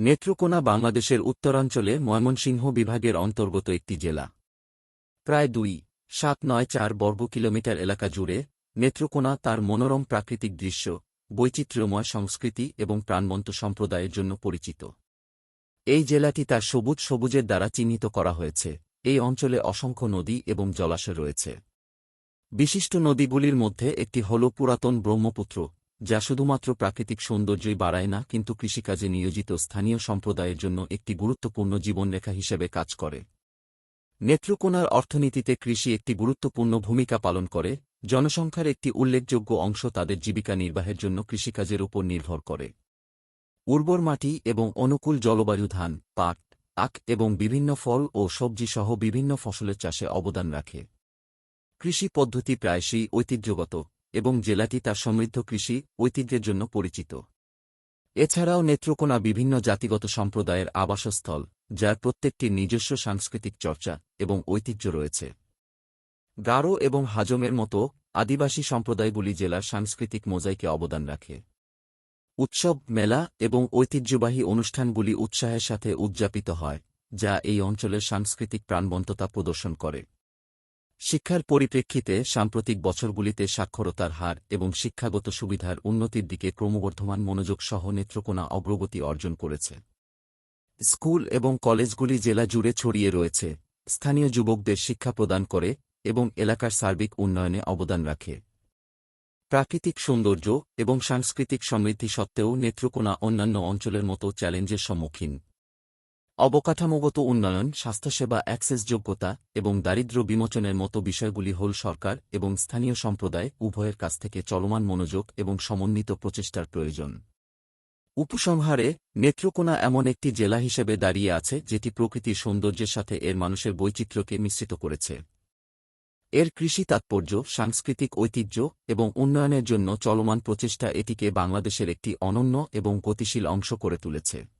নেত্রকোনা বাংলাদেশের উত্তরাঞ্চলে ময়মনসিংহ বিভাগের অন্তর্গত একটি জেলা। প্রায় দুই, সাত নয় চার বর্গ কিলোমিটার এলাকা জুড়ে নেত্রকোনা তার মনোরম প্রাকৃতিক দৃশ্য, বৈচিত্র্যময় সংস্কৃতি এবং প্রাণবন্ত সম্প্রদায়ের জন্য পরিচিত। এই জেলাটি তার সবুজ সবুজের দ্বারা চিহ্নিত করা হয়েছে। এই অঞ্চলে অসংখ্য নদী এবং জলাশয় রয়েছে। বিশিষ্ট নদীগুলির মধ্যে একটি হল পুরাতন ব্রহ্মপুত্র যা শুধুমাত্র প্রাকৃতিক সৌন্দর্যই বাড়ায় না, কিন্তু কৃষিকাজে নিয়োজিত স্থানীয় সম্প্রদায়ের জন্য একটি গুরুত্বপূর্ণ জীবনরেখা হিসেবে কাজ করে। নেত্রকোনার অর্থনীতিতে কৃষি একটি গুরুত্বপূর্ণ ভূমিকা পালন করে, জনসংখ্যার একটি উল্লেখযোগ্য অংশ তাদের জীবিকা নির্বাহের জন্য কৃষিকাজের উপর নির্ভর করে। উর্বর মাটি এবং অনুকূল জলবায়ু ধান, পাট, আখ এবং বিভিন্ন ফল ও সবজি সহ বিভিন্ন ফসলের চাষে অবদান রাখে। কৃষি পদ্ধতি প্রায়শই ঐতিহ্যগত। এবং জেলাটি তার সমৃদ্ধ কৃষি, ঐতিহ্যের জন্য পরিচিত। এছাড়াও নেত্রকোনা বিভিন্ন জাতিগত সম্প্রদায়ের আবাসস্থল, যার প্রত্যেকটির নিজস্ব সাংস্কৃতিক চর্চা এবং ঐতিহ্য রয়েছে। গারো এবং হাজমের মতো আদিবাসী সম্প্রদায়গুলি জেলার সাংস্কৃতিক মোজাইকে অবদান রাখে। উৎসব, মেলা এবং ঐতিহ্যবাহী অনুষ্ঠানগুলি উৎসাহের সাথে উদযাপিত হয়, যা এই অঞ্চলের সাংস্কৃতিক প্রাণবন্ততা প্রদর্শন করে। শিক্ষার পরিপ্রেক্ষিতে সাম্প্রতিক বছরগুলিতে সাক্ষরতার হার এবং শিক্ষাগত সুবিধার উন্নতির দিকে ক্রমবর্ধমান মনোযোগ সহ নেত্রকোনা অগ্রগতি অর্জন করেছে। স্কুল এবং কলেজগুলি জেলা জুড়ে ছড়িয়ে রয়েছে। স্থানীয় যুবকদের শিক্ষা প্রদান করে এবং এলাকার সার্বিক উন্নয়নে অবদান রাখে। প্রাকৃতিক সৌন্দর্য এবং সাংস্কৃতিক সমৃদ্ধি সত্ত্বেও নেত্রকোনা অন্যান্য অঞ্চলের মতো চ্যালেঞ্জের সম্মুখীন। অবকাঠামোগত উন্নয়ন, স্বাস্থ্যসেবা অ্যাক্সেসযোগ্যতা এবং দারিদ্র্য বিমোচনের মতো বিষয়গুলি হল সরকার এবং স্থানীয় সম্প্রদায় উভয়ের কাছ থেকে চলমান মনোযোগ এবং সমন্বিত প্রচেষ্টার প্রয়োজন। উপসংহারে, নেত্রকোনা এমন একটি জেলা হিসেবে দাঁড়িয়ে আছে যেটি প্রকৃতির সৌন্দর্যের সাথে এর মানুষের বৈচিত্র্যকে মিশ্রিত করেছে। এর কৃষি তাৎপর্য, সাংস্কৃতিক ঐতিহ্য এবং উন্নয়নের জন্য চলমান প্রচেষ্টা এটিকে বাংলাদেশের একটি অনন্য এবং গতিশীল অংশ করে তুলেছে।